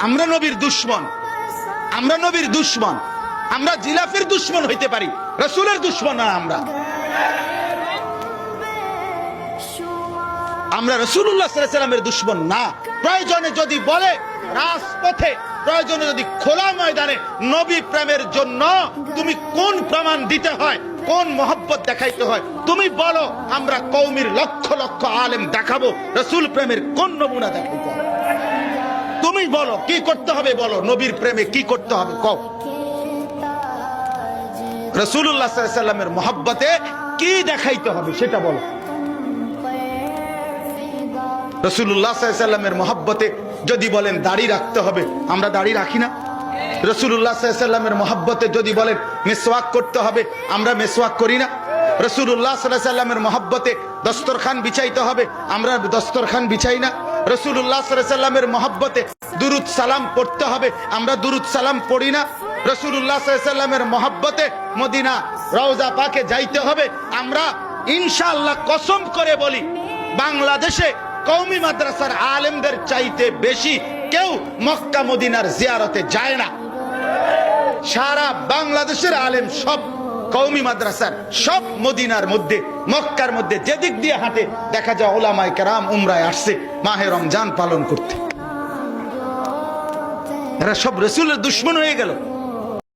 আমরা নবীর দুশ্মন। আমরা নবীর দুশ্মন। আমরা জিলাফের দুশ্মন হইতে পারি। রসুলের দুশ্মন না আমরা। আমরা রসুল্লাহ সাল্লামের দুশ্মন না। প্রয়োজনে যদি বলে, রাজপথে, প্রয়োজনে যদি খোলা ময়দানে নবী প্রেমের জন্য তুমি কোন প্রমাণ দিতে হয়, কোন মহব্বত দেখাইতে হয়, তুমি বলো, আমরা কৌমির লক্ষ লক্ষ আলেম দেখাবো, রসুল প্রেমের কোন নমুনা দেখাইতে হবে? তুমি বলো, কি করতে হবে বলো? নবীর প্রেমে কি করতে হবে? কও। রসুল্লাহ সাল্লামের মহব্বতে কি দেখাইতে হবে সেটা বলো। রসুল্লাহ সাল্লামের মহব্বতে যদি বলেন দাড়ি রাখতে হবে, আমরা দাড়ি রাখি না। রসুল্লাহ সাল্লামের মহব্বতে যদি বলেন মেসওয়াক করতে হবে, আমরা মেসওয়াক করি না। রসুল্লাহ সাল্লামের মহব্বতে দস্তরখান বিছাইতে হবে, আমরা দস্তরখান বিছাই না। রসুল্লাহ সাল্লামের মহব্বতে দুরুদ সালাম পড়তে হবে। আমরা দুরুদ সালাম পড়ি না। রসুল্লাহ সাল্লামের মহব্বতে মদিনা রওজা পাকে যাইতে হবে। আমরা ইনশাআল্লাহ কসম করে বলি, বাংলাদেশে কৌমি মাদ্রাসার আলেমদের চাইতে বেশি কেউ মক্কা মদিনার জিয়ারতে যায় না। সারা বাংলাদেশের আলেম সব কৌমি মাদ্রাসার সব মদিনার মধ্যে, মক্কার মধ্যে যেদিক দিয়ে হাঁটে, দেখা যায় ওলামাই কেরাম উমরায় আসছে, মাহে রমজান পালন করতে। এরা সব রসুলের দুশ্মন হয়ে গেল।